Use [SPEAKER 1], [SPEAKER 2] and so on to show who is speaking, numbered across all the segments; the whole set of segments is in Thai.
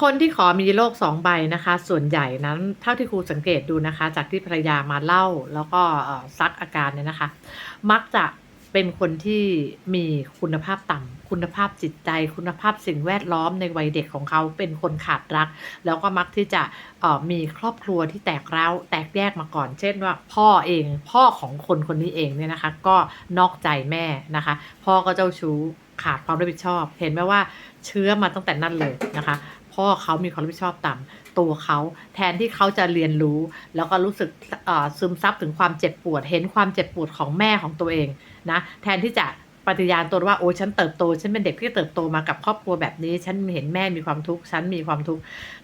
[SPEAKER 1] คนที่ขอมีโลกสองใบนะคะ ส่วนใหญ่นั้นเท่าที่ครูสังเกตดูนะคะ จากที่ภรรยามาเล่าแล้วก็ซักอาการเนี่ยนะคะ มักจะเป็นคนที่มีคุณภาพต่ำคุณภาพจิตใจ คุณภาพสิ่งแวดล้อมในวัยเด็กของเขาเป็นคนขาดรัก แล้วก็มักที่จะมีครอบครัวที่แตกร้าวแตกแยกมาก่อน เช่นว่า พ่อเองพ่อของคนคนนี้เองเนี่ยนะคะ ก็นอกใจแม่นะคะ พ่อก็เจ้าชู้ขาดความรับผิดชอบ เห็นไหมว่าเชื้อมาตั้งแต่นั่นเลยนะคะ พ่อเขามีความรับผิดชอบต่ำตัวเขาแทนที่เขาจะเรียนรู้ แล้วก็รู้สึกซึมซับถึงความเจ็บปวด เห็นความเจ็บปวดของแม่ของตัวเองนะแทนที่จะปฏิญาณตนว่าโอ้ฉันเติบโต ฉันเป็นเด็กที่เติบโตมากับครอบครัวแบบนี้ ฉันเห็นแม่มีความทุกข์ฉันมีความทุกข์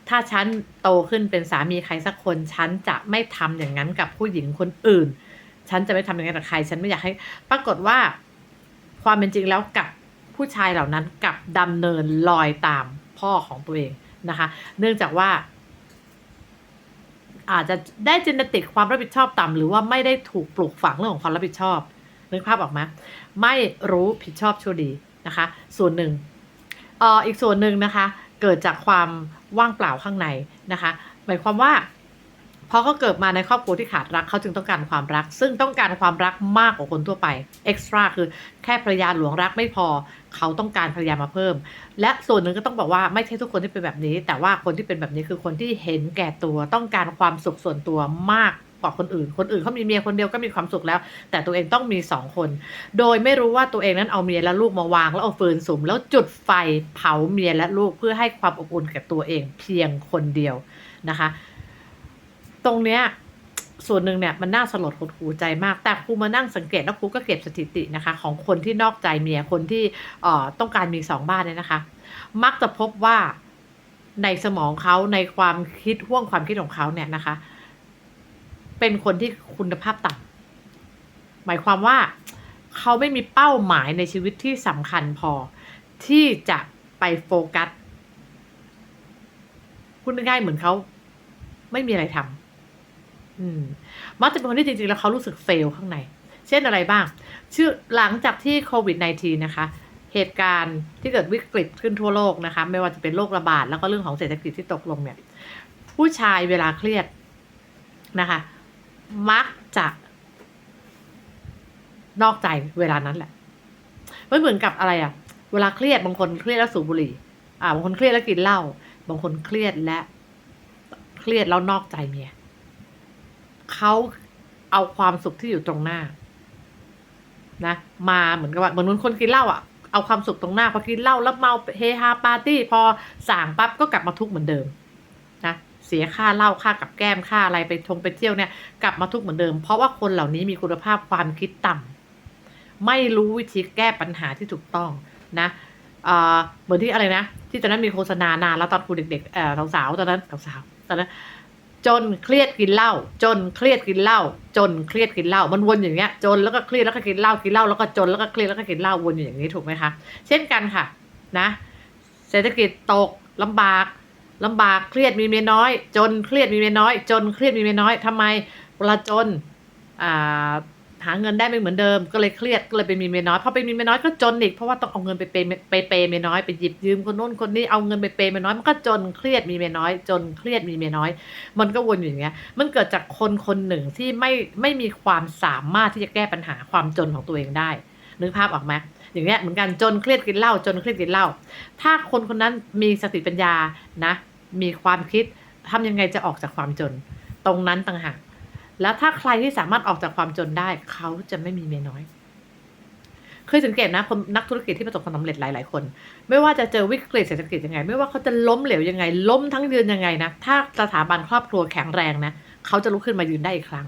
[SPEAKER 1] ถ้าฉันโตขึ้นเป็นสามีใครสักคน ฉันจะไม่ทำอย่างนั้นกับผู้หญิงคนอื่น ฉันจะไม่ทำอย่างนั้นกับใคร ฉันไม่อยากให้ ปรากฏว่า ความเป็นจริงแล้วกับผู้ชายเหล่านั้นกับดำเนินลอยตาม พ่อของตัวเองนะคะ เนื่องจากว่า อาจจะได้เจเนติกความรับผิดชอบต่ำหรือว่าไม่ได้ถูกปลูกฝังเรื่องของความรับผิดชอบนึกภาพออกไหมไม่รู้ผิดชอบชั่วดีนะคะ ส่วนหนึ่งออีกส่วนหนึ่งนะคะ เกิดจากความว่างเปล่าข้างในนะคะ หมายความว่า พอเขาเกิดมาในครอบครัวที่ขาดรักเขาจึงต้องการความรัก ซึ่งต้องการความรักมากกว่าคนทั่วไปเอ็กซ์ตร้าคือแค่ภรรยาหลวงรักไม่พอ เขาต้องการภรรยามาเพิ่ม และส่วนหนึ่งก็ต้องบอกว่าไม่ใช่ทุกคนที่เป็นแบบนี้ แต่ว่าคนที่เป็นแบบนี้คือคนที่เห็นแก่ตัวต้องการความสุขส่วนตัวมากกว่าคนอื่น คนอื่นเขามีเมียคนเดียวก็มีความสุขแล้ว แต่ตัวเองต้องมีสองคน โดยไม่รู้ว่าตัวเองนั้นเอาเมียและลูกมาวางแล้วเอาฟืนสุม แล้วจุดไฟเผาเมียและลูกเพื่อให้ความอบอุ่นแก่ตัวเองเพียงคนเดียวนะคะ ตรงเนี้ยส่วนหนึ่งเนี่ยมันน่าสลดหดหูใจมาก แต่ครูมานั่งสังเกตแล้วครูก็เก็บสถิตินะคะ ของคนที่นอกใจเมียคนที่เอ่อต้องการมีสองบ้านเนี่ยนะคะ มักจะพบว่าในสมองเขาในความคิดห่วงความคิดของเขาเนี่ยนะคะ เป็นคนที่คุณภาพต่ำหมายความว่าเขาไม่มีเป้าหมายในชีวิตที่สำคัญพอที่จะไปโฟกัสพูดง่ายๆเหมือนเขาไม่มีอะไรทำ มมักจะเป็นคนที่จริงๆ แล้วเขารู้สึกเฟลข้างใน เช่นอะไรบ้าง ชื่อหลังจากที่โควิด -19 นะคะ เหตุการณ์ที่เกิดวิกฤตขึ้นทั่วโลกนะคะ ไม่ว่าจะเป็นโรคระบาด แล้วก็เรื่องของเศรษฐกิจที่ตกลงเนี่ย ผู้ชายเวลาเครียดนะคะ มักจะนอกใจเวลานั้นแหละไม่เหมือนกับอะไรอะเวลาเครียดบางคนเครียดแล้วสูบบุหรี่ อ่า บางคนเครียดแล้วกินเหล้า บางคนเครียดและ เครียดแล้วนอกใจเมีย เขาเอาความสุขที่อยู่ตรงหน้า นะ มาเหมือนกับว่าเหมือนคนกินเหล้าอะเอาความสุขตรงหน้าพอกินเหล้าแล้วเมาเฮฮาปาร์ตี้พอสั่งปั๊บก็กลับมาทุกข์เหมือนเดิมนะเสียค่าเหล้าค่ากับแก้มค่าอะไรไปทงไปเที่ยวเนี่ยกลับมาทุกข์เหมือนเดิม เพราะว่าคนเหล่านี้มีคุณภาพความคิดต่ำไม่รู้วิธีแก้ปัญหาที่ถูกต้องนะเออเหมือนที่อะไรนะ ที่ตอนนั้นมีโฆษณานานแล้วตอนครูเด็กๆเออสาวๆตอนนั้นสาวๆตอนนั้น จนเครียดกินเหล้าจนเครียดกินเหล้าจนเครียดกินเหล้ามันวนอย่างเงี้ย จนแล้วก็เครียดแล้วก็กินเหล้ากินเหล้าแล้วก็จนแล้วก็เครียดแล้วก็กินเหล้าวนอยู่อย่างนี้ถูกไหมคะเช่นกันค่ะนะเศรษฐกิจตกลำบากลำบากเครียดมีเมียน้อย จนเครียดมีเมียน้อย จนเครียดมีเมียน้อยทำไมเวลาจนอ่า หาเงินได้ไม่เหมือนเดิม ก็เลยเครียดก็เลยไปมีเมียน้อยพอไปมีเมียน้อยก็จนอีกเพราะว่าต้องเอาเงินไปเปย์ไปเปย์เมียน้อยไปหยิบยืมคนโน้นคนนี้เอาเงินไปเปย์เมียน้อยมันก็จนเครียดมีเมียน้อย จนเครียดมีเมียน้อย มันก็วนอยู่อย่างเงี้ย มันเกิดจากคนคนหนึ่งที่ไม่ไม่มีความสามารถที่จะแก้ปัญหาความจนของตัวเองได้นึกภาพออกไหมอย่างเงี้ยเหมือนกันจนเครียดกินเหล้าจนเครียดกินเหล้าถ้าคนคนนั้นมีสติปัญญานะ มีความคิดทำยังไงจะออกจากความจน ตรงนั้นต่างหาก แล้วถ้าใครที่สามารถออกจากความจนได้ เขาจะไม่มีเมียน้อย เคยสังเกตนะคนนักธุรกิจที่ประสบความสำเร็จหลาย ๆ คน ไม่ว่าจะเจอวิกฤตเศรษฐกิจยังไง ไม่ว่าเขาจะล้มเหลวยังไง ล้มทั้งยืนยังไงนะ ถ้าสถาบันครอบครัวแข็งแรงนะ เขาจะลุกขึ้นมายืนได้อีกครั้ง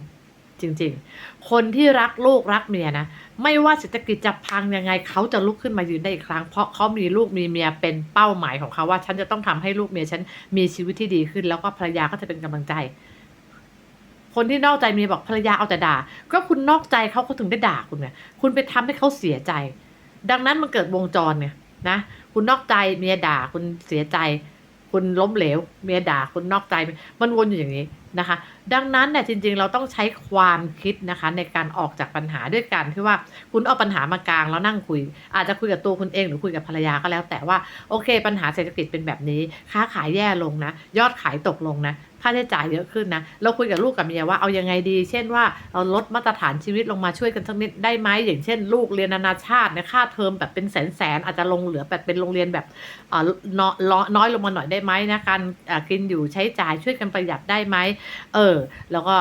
[SPEAKER 1] จริง ๆ คนที่รักลูกรักเมียนะ ไม่ว่าเศรษฐกิจจะพังยังไง เขาจะลุกขึ้นมายืนได้อีกครั้ง เพราะเขามีลูกมีเมียเป็นเป้าหมายของเขาว่า ฉันจะต้องทำให้ลูกเมียฉันมีชีวิตที่ดีขึ้น แล้วก็ภรรยาก็จะเป็นกำลังใจ คนที่นอกใจเมียบอกภรรยาเอาแต่ด่า ก็คุณนอกใจเขาเขาถึงได้ด่าคุณไงคุณไปทำให้เขาเสียใจ ดังนั้นมันเกิดวงจรเนี่ยนะ คุณนอกใจเมียด่าคุณเสียใจ คุณล้มเหลว เมียด่าคุณนอกใจ มันวนอยู่อย่างนี้นะคะ ดังนั้นเนี่ยจริงๆ เราต้องใช้ความคิดนะคะ ในการออกจากปัญหาด้วยกันที่ว่าคุณเอาปัญหามากลางแล้วนั่งคุย อาจจะคุยกับตัวคุณเองหรือคุยกับภรรยาก็แล้ว แต่ว่าโอเค ปัญหาเศรษฐกิจเป็นแบบนี้ ค้าขายแย่ลงนะ ยอดขายตกลงนะ ค่าใช้จ่ายเยอะขึ้นนะ เราคุยกับลูกกับเมียว่าเอายังไงดี เช่นว่าเราลดมาตรฐานชีวิตลงมาช่วยกันสักนิดได้ไหมอย่างเช่น ลูกเรียนนานาชาติในค่าเทอมแบบเป็นแสนแสนอาจจะลงเหลือแบบเป็นโรงเรียนแบบอ่อน้อยน้อยลงมาหน่อยได้ไหมนะการกินอยู่ใช้จ่ายช่วยกันประหยัดได้ไหมเออ แล้วก็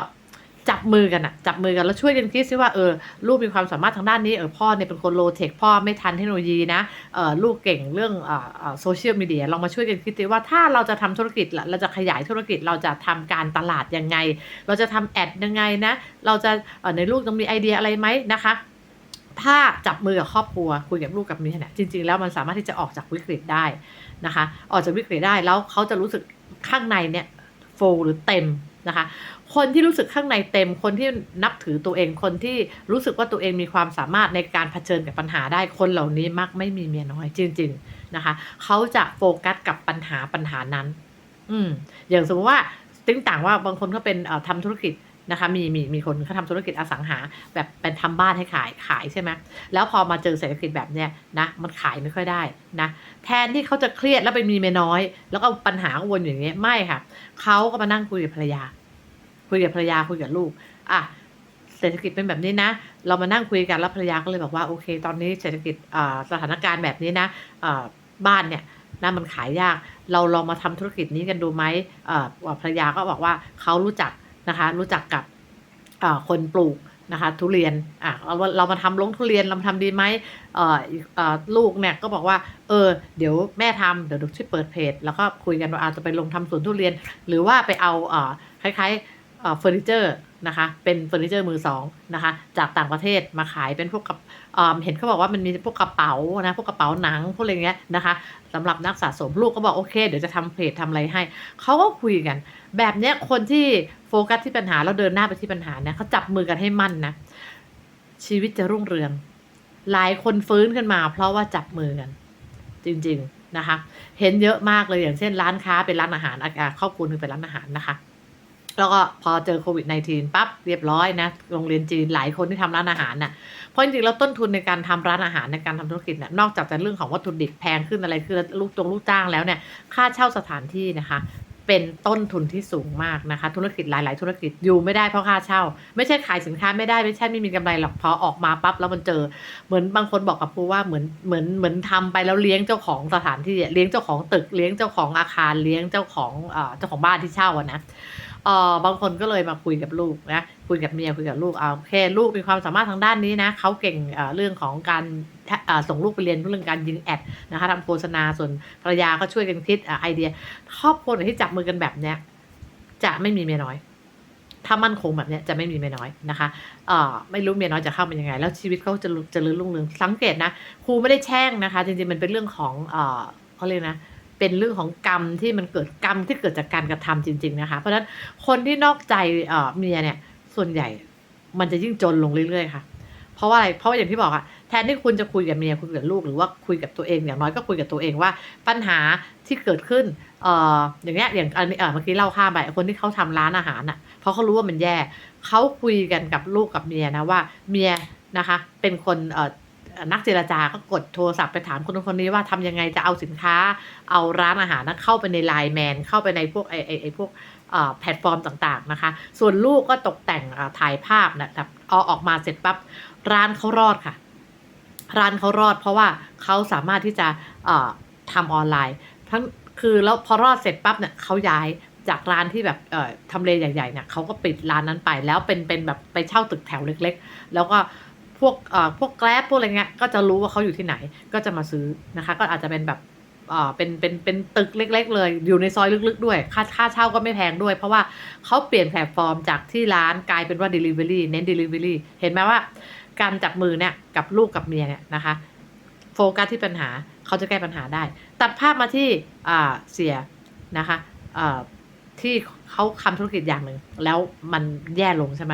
[SPEAKER 1] จับมือกันอะจับมือกันแล้วช่วยกันคิดซิว่าเออลูกมีความสามารถทางด้านนี้เออพ่อเนี่ยเป็นคนโลเทคพ่อไม่ทันเทคโนโลยีนะเออลูกเก่งเรื่องอ่าโซเชียลมีเดียลองมาช่วยกันคิดซิว่าถ้าเราจะทำธุรกิจละเราจะขยายธุรกิจเราจะทำการตลาดยังไง เราจะทำแอดยังไงนะ เราจะออในลูกต้องมีไอเดียอะไรไหมนะคะถ้าจับมือกับครอบครัวคุยกับลูกกับเมียเนี่ยจริง ๆ แล้วมันสามารถที่จะออกจากวิกฤตได้นะคะ ออกจากวิกฤตได้แล้วเขาจะรู้สึกข้างในเนี่ยโฟหรือเต็มนะคะ คนที่รู้สึกข้างในเต็ม คนที่นับถือตัวเอง คนที่รู้สึกว่าตัวเองมีความสามารถในการเผชิญกับปัญหาได้ คนเหล่านี้มักไม่มีเมียน้อยจริง ๆนะคะ เขาจะโฟกัสกับปัญหาปัญหานั้น อืม อย่างสมมติว่าติ้งต่างว่าบางคนเขาเป็นเอ่อทำธุรกิจนะคะมีมีมีคนเขาทำธุรกิจอสังหา แบบเป็นทำบ้านให้ขายขายใช่ไหมแล้วพอมาเจอเศรษฐกิจแบบเนี้ยนะมันขายไม่ค่อยได้นะแทนที่เขาจะเครียดแล้วไปมีเมียน้อย แล้วก็ปัญหาวนอยู่อย่างเงี้ยไม่ค่ะเขาก็มานั่งคุยกับภรรยา คุยกับภรรยาคุยกับลูกอะเศรษฐกิจเป็นแบบนี้นะ เรามานั่งคุยกันแล้วภรรยาก็เลยบอกว่าโอเค ตอนนี้เศรษฐกิจสถานการณ์แบบนี้นะบ้านเนี่ยนะมันขายยาก เราลองมาทำธุรกิจนี้กันดูไหมภรรยาก็บอกว่าเขารู้จักนะคะ รู้จักกับคนปลูกนะคะทุเรียนอะเราเรามาทำลงทุเรียนเรามาทำดีไหมเอ่อเอ่อลูกเนี่ยก็บอกว่า เออ เดี๋ยวแม่ทำเดี๋ยวดูช่วยเปิดเพจ แล้วก็คุยกันว่าอาจจะไปลงทำสวนทุเรียน หรือว่าไปเอาเอ่อคล้ายๆ เฟอร์นิเจอร์นะคะ เป็นเฟอร์นิเจอร์มือสองนะคะ จากต่างประเทศมาขายเป็นพวกกับเเห็นเขาบอกว่ามันมีพวกกระเป๋านะ พวกกระเป๋าหนังพวกอะไรเงี้ยนะคะสำหรับนักสะสมลูกก็บอกโอเค เดี๋ยวจะทำเพจทำอะไรให้ เขาก็คุยกัน แบบเนี้ยคนที่โฟกัสที่ปัญหาแล้วเดินหน้าไปที่ปัญหาเนี่ยเขาจับมือกันให้มั่นนะ ชีวิตจะรุ่งเรือง หลายคนฟื้นขึ้นมา เพราะว่าจับมือกัน จริงๆนะคะ เห็นเยอะมากเลยอย่างเช่นร้านค้าเป็นร้านอาหารอะครอบครัวนึงเป็นร้านอาหารนะคะ แล้วก็พอเจอโควิด -19 ปั๊บเรียบร้อยนะ โรงเรียนจีนหลายคนที่ทำร้านอาหารน่ะ เพราะจริงๆแล้วต้นทุนในการทำร้านอาหารในการทำธุรกิจเนี่ยนอกจากจะเรื่องของวัตถุดิบแพงขึ้นอะไรคือลูกตรงลูกจ้างแล้วเนี่ยค่าเช่าสถานที่นะคะเป็นต้นทุนที่สูงมากนะคะ ธุรกิจหลาย ๆ ธุรกิจอยู่ไม่ได้เพราะค่าเช่า ไม่ใช่ขายสินค้าไม่ได้ไม่ใช่ไม่มีกำไรหรอกพอออกมาปั๊บแล้วมันเจอ เหมือนบางคนบอกกับครูว่าเหมือนเหมือนเหมือนทำไปแล้วเลี้ยงเจ้าของสถานที่เลี้ยงเจ้าของตึกเลี้ยงเจ้าของอาคารเลี้ยงเจ้าของเอ่อเจ้าของบ้านที่เช่าอะนะ เออบางคนก็เลยมาคุยกับลูกนะคุยกับเมียคุยกับลูกเอาโอเคลูกมีความสามารถทางด้านนี้นะเขาเก่งเออเรื่องของการเออส่งลูกไปเรียนเรื่องการยิงแอดนะคะทำโฆษณาส่วนภรรยาก็ช่วยกันคิดอไอเดียครอบครัวที่จับมือกันแบบเนี้ยจะไม่มีเมียน้อยถ้ามั่นคงแบบเนี้ยจะไม่มีเมียน้อยนะคะเอ่อไม่รู้เมียน้อยจะเข้ามายังไง แล้วชีวิตเขาจะจะรื้อรุ่งเรืองสังเกตนะครูไม่ได้แช่งนะคะ จริงๆมันเป็นเรื่องของเอ่อเขาเรียกนะ เป็นเรื่องของกรรมที่มันเกิดกรรมที่เกิดจากการกระทำจริง ๆนะคะ เพราะฉะนั้นคนที่นอกใจเมียเนี่ยส่วนใหญ่มันจะยิ่งจนลงเรื่อยๆค่ะ เพราะว่าอะไรเพราะว่าอย่างที่บอกอะแทนที่คุณจะคุยกับเมียคุยกับลูกหรือว่าคุยกับตัวเองอย่างน้อยก็คุยกับตัวเองว่าปัญหาที่เกิดขึ้นเอ่ออย่างเงี้ยอย่างอันนี้เออเมื่อกี้เล่าข้ามไปคนที่เขาทำร้านอาหารน่ะเพราะเขารู้ว่ามันแย่เขาคุยกันกับลูกกับเมียนะว่าเมียนะคะ เป็นคนเอ่อ นักเจรจาก็กดโทรศัพท์ไปถามคนนู้นคนนี้ว่าทำยังไงจะเอาสินค้า เอาร้านอาหารนั้นเข้าไปในไลน์แมนเข้าไปในพวกไอไอไอพวกแพลตฟอร์มต่างๆนะคะ ส่วนลูกก็ตกแต่งถ่ายภาพนะครับเอาออกมาเสร็จปั๊บร้านเขารอดค่ะ ร้านเขารอด เพราะว่าเขาสามารถที่จะเอ่อทำออนไลน์ ทั้งคือแล้วพอรอดเสร็จปั๊บเนี่ยเขาย้ายจากร้านที่แบบทำเลใหญ่ๆเนี่ยเขาก็ปิดร้านนั้นไปแล้วเป็นเป็นแบบไปเช่าตึกแถวเล็ก ๆ แล้วก็ พวกเอ่อพวกแกร็บพวกอะไรเงี้ยก็จะรู้ว่าเขาอยู่ที่ไหนก็จะมาซื้อนะคะ ก็อาจจะเป็นแบบเอ่อเป็นเป็นเป็นตึกเล็ก ๆ เลย อยู่ในซอยลึกๆ ด้วย ค่าค่าเช่าก็ไม่แพงด้วย เพราะว่าเขาเปลี่ยนแพลตฟอร์มจากที่ร้านกลายเป็นว่า Delivery เน้น Delivery เห็นไหมว่า การจับมือเนี่ยกับลูกกับเมียเนี่ยนะคะโฟกัสที่ปัญหาเขาจะแก้ปัญหาได้ ตัดภาพมาที่อ่าเสียนะคะอ่าที่เขาทำธุรกิจอย่างหนึ่งแล้วมันแย่ลงใช่ไหม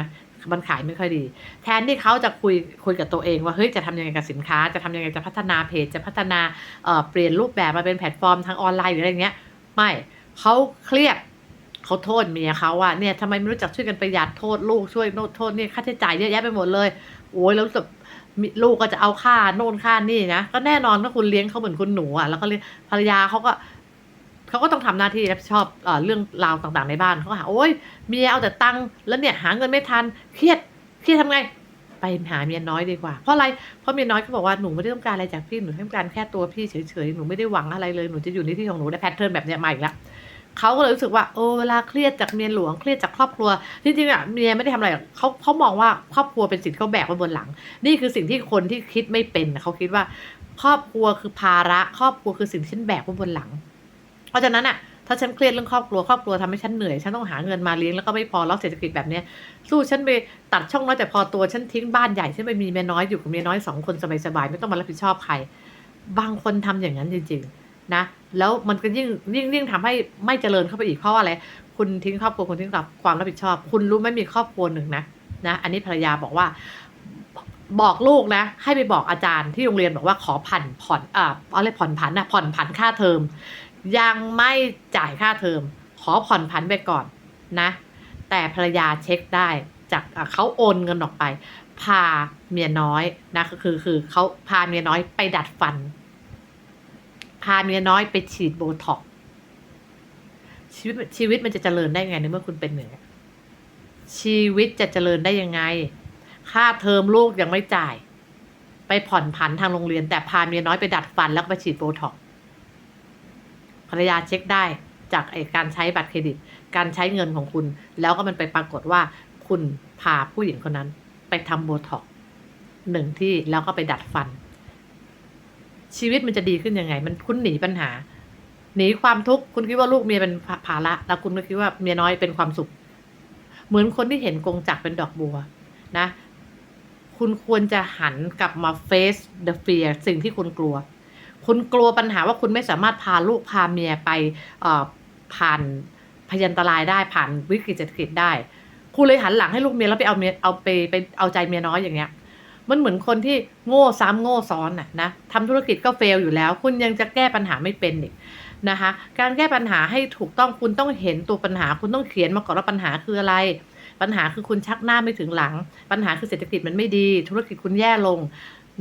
[SPEAKER 1] มันขายไม่ค่อยดี แทนที่เขาจะคุยคุยกับตัวเองว่าเฮ้ยจะทำยังไงกับสินค้า จะทำยังไงจะพัฒนาเพจ จะพัฒนาเอ่อเปลี่ยนรูปแบบมาเป็นแพลตฟอร์มทางออนไลน์หรืออะไรเงี้ยไม่เขาเครียดเขาโทษเมียเขาว่าเนี่ยทำไมไม่รู้จักช่วยกันประหยัดโทษลูกช่วยโน้ตโทษนี่ค่าใช้จ่ายเยอะแยะไปหมดเลยโอ้ยแล้วรู้สึกลูกก็จะเอาค่าโน่นค่านี่นะก็แน่นอนถ้าคุณเลี้ยงเขาเหมือนคุณหนูอะแล้วก็เลี้ยงภรรยาเขาก็ เขาก็ต้องทำหน้าที่รับผิดชอบเรื่องราวต่างๆในบ้านเขาก็หาโอ้ยเมียเอาแต่ตังค์แล้วเนี่ยหาเงินไม่ทันเครียดเครียดทำไงไปหาเมียน้อยดีกว่า เพราะอะไร เพราะเมียน้อยก็บอกว่าหนูไม่ได้ต้องการอะไรจากพี่ หนูต้องการแค่ตัวพี่เฉยๆ หนูไม่ได้หวังอะไรเลย หนูจะอยู่ในที่ของหนูได้แพทเทิร์นแบบเนี้ยมาอีกแล้วเขาก็เลยรู้สึกว่าโอ้เวลาเครียดจากเมียหลวงเครียดจากครอบครัว จริงๆอะเมียไม่ได้ทำอะไรเขาเขามองว่าครอบครัวเป็นสิ่งที่เขาแบกไว้บนหลัง นี่คือสิ่งที่คนที่คิดไม่เป็นเขาคิดว่า ครอบครัวคือภาระ ครอบครัวคือสิ่งที่ฉันแบกไว้บนหลัง เพราะฉะนั้นอะถ้าฉันเครียดเรื่องครอบครัวครอบครัวทำให้ฉันเหนื่อย ฉันต้องหาเงินมาเลี้ยงแล้วก็ไม่พอแล้วเศรษฐกิจแบบเนี้ยสู้ฉันไปตัดช่องน้อยแต่พอตัวฉันทิ้งบ้านใหญ่ฉันไปมีเมียน้อยอยู่กับเมียน้อยสองคนสบายๆไม่ต้องมารับผิดชอบใคร บางคนทำอย่างนั้นจริง ๆ นะ แล้วมันก็ยิ่งยิ่งยิ่งทำให้ไม่เจริญเข้าไปอีกเพราะว่าอะไรคุณทิ้งครอบครัวคุณทิ้งรับความรับผิดชอบ คุณรู้ไหมมีครอบครัวหนึ่งนะนะอันนี้ภรรยาบอกว่าบอกลูกนะ ให้ไปบอกอาจารย์ที่โรงเรียนบอกว่าขอผ่อนผ่อนอ่าอะไรผ่อนผันนะผ่อนผันค่าเทอม ยังไม่จ่ายค่าเทอม ขอผ่อนผันไปก่อนนะ แต่ภรรยาเช็คได้จากเขาโอนเงินออกไป พาเมียน้อยนะคือคือคือเขาพาเมียน้อยไปดัดฟัน พาเมียน้อยไปฉีดโบท็อกชีวิตชีวิตมันจะเจริญได้ยังไงในเมื่อคุณเป็นหนึ่งเนี้ยชีวิตจะเจริญได้ยังไง ค่าเทอมลูกยังไม่จ่าย ไปผ่อนผันทางโรงเรียน แต่พาเมียน้อยไปดัดฟันแล้วไปฉีดโบท็อก รรยาเช็คได้จากไอการใช้บัตรเครดิต การใช้เงินของคุณ แล้วก็มันไปปรากฏว่าคุณพาผู้หญิงคนนั้น ไปทำโบท็อกหนึ่งที่แล้วก็ไปดัดฟัน ชีวิตมันจะดีขึ้นยังไง มันคุณหนีปัญหา หนีความทุกข์คุณคิดว่าลูกเมียเป็นภาภาระแล้วคุณก็คิดว่าเมียน้อยเป็นความสุข เหมือนคนที่เห็นกงจักรเป็นดอกบัว นะ คุณควรจะหันกลับมา face the fear สิ่งที่คุณกลัว คุณกลัวปัญหาว่าคุณไม่สามารถพาลูกพาเมียไปผ่านพยันตรายได้ผ่านวิกฤตเศรษฐกิจได้ คุณเลยหันหลังให้ลูกเมียแล้วไปเอาเมียเอาไปไปเอาใจเมียน้อยอย่างเงี้ย มันเหมือนคนที่โง่ซ้ำโง่ซ้อนน่ะนะทำธุรกิจก็เฟลอยู่แล้ว คุณยังจะแก้ปัญหาไม่เป็นอีกนะคะ การแก้ปัญหาให้ถูกต้องคุณต้องเห็นตัวปัญหา คุณต้องเขียนมาก่อนว่าปัญหาคืออะไรปัญหาคือคุณชักหน้าไม่ถึงหลัง ปัญหาคือเศรษฐกิจมันไม่ดี ธุรกิจคุณแย่ลง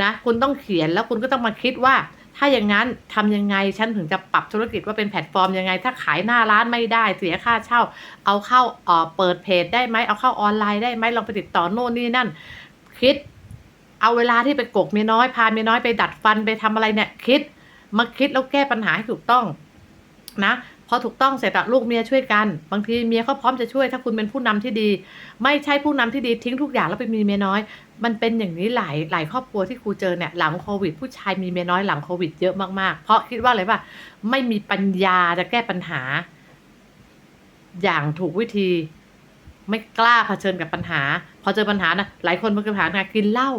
[SPEAKER 1] นะ คุณต้องเขียนแล้วคุณก็ต้องมาคิดว่า ถ้าอย่างนั้นทำยังไงฉันถึงจะปรับธุรกิจว่าเป็นแพลตฟอร์มยังไง ถ้าขายหน้าร้านไม่ได้เสียค่าเช่า เอาเข้าเออเปิดเพจได้ไหมเอาเข้าออนไลน์ได้ไหมลองไปติดต่อโน่นนี่นั่น คิด เอาเวลาที่ไปกกเมียน้อยพาเมียน้อยไปดัดฟันไปทำอะไรเนี่ยคิดมาคิดแล้วแก้ปัญหาให้ถูกต้องนะ อถูกต้องเสร็จอะลูกเมียช่วยกัน บางทีเมียเขาพร้อมจะช่วยถ้าคุณเป็นผู้นำที่ดี ไม่ใช่ผู้นำที่ดีทิ้งทุกอย่างแล้วไปมีเมียน้อย มันเป็นอย่างนี้หลายหลายครอบครัวที่ครูเจอเนี่ยหลังโควิด ผู้ชายมีเมียน้อยหลังโควิดเยอะมากๆ เพราะคิดว่าอะไรป่ะไม่มีปัญญาจะแก้ปัญหา อย่างถูกวิธี ไม่กล้าเผชิญกับปัญหา พอเจอปัญหานะหลายคนมันปัญหานะกินเหล้า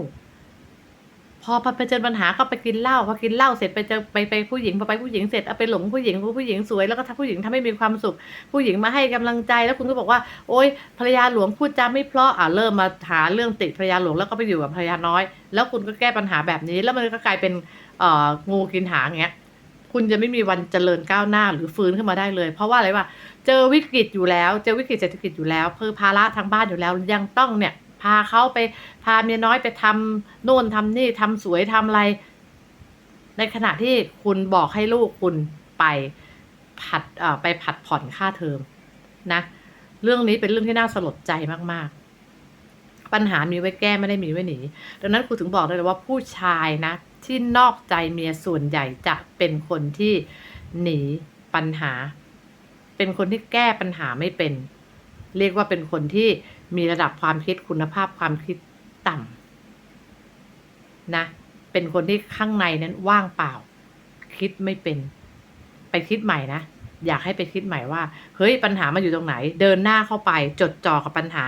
[SPEAKER 1] พอไปเจอปัญหาก็ไปกินเหล้าพอกินเหล้าเสร็จไปเจอไปไปผู้หญิงพอไปผู้หญิงเสร็จเอาไปหลงผู้หญิงผู้หญิงสวยแล้วก็ทำผู้หญิงทำให้มีความสุข ผู้หญิงมาให้กำลังใจแล้วคุณก็บอกว่า โอ๊ยภรรยาหลวงพูดจาไม่เพราะอ่าเริ่มมาหาเรื่องติดภรรยาหลวงแล้วก็ไปอยู่กับภรรยาน้อย แล้วคุณก็แก้ปัญหาแบบนี้ แล้วมันก็กลายเป็นเอ่องูกินหางอย่างเงี้ยคุณจะไม่มีวันเจริญก้าวหน้าหรือฟื้นขึ้นมาได้เลย เพราะว่าอะไรวะเจอวิกฤตอยู่แล้ว เจอวิกฤตเศรษฐกิจอยู่แล้วเพื่อภาระทางบ้านอยู่แล้วยังต้องเนี่ย พาเขาไปพาเมียน้อยไปทำโน่นทำนี่ทำสวยทำอะไร ในขณะที่คุณบอกให้ลูกคุณไปผัดไปผัดผ่อนค่าเทอมนะ เรื่องนี้เป็นเรื่องที่น่าสลดใจมาก ๆ ปัญหามีไว้แก้ไม่ได้มีไว้หนีดังนั้นครูถึงบอกเลยว่าผู้ชายนะ ที่นอกใจเมียส่วนใหญ่จะเป็นคนที่หนีปัญหา เป็นคนที่แก้ปัญหาไม่เป็น เรียกว่าเป็นคนที่ มีระดับความคิดคุณภาพความคิดต่ำนะ เป็นคนที่ข้างในนั้นว่างเปล่า คิดไม่เป็น ไปคิดใหม่นะ อยากให้ไปคิดใหม่ว่า เฮ้ยปัญหามันอยู่ตรงไหน เดินหน้าเข้าไป จดจ่อกับปัญหา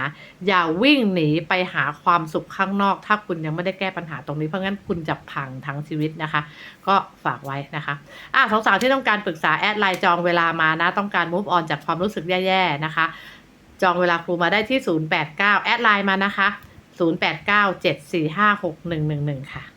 [SPEAKER 1] อย่าวิ่งหนีไปหาความสุขข้างนอก ถ้าคุณยังไม่ได้แก้ปัญหาตรงนี้ เพราะงั้นคุณจะพังทั้งชีวิตนะคะ ก็ฝากไว้นะคะ อะสาวๆที่ต้องการปรึกษาแอดไลน์จองเวลามานะ ต้องการ move on จากความรู้สึกแย่ๆนะคะ จองเวลาครูมาได้ที่ 089 แอดไลน์มานะคะ 089 745 6111 ค่ะ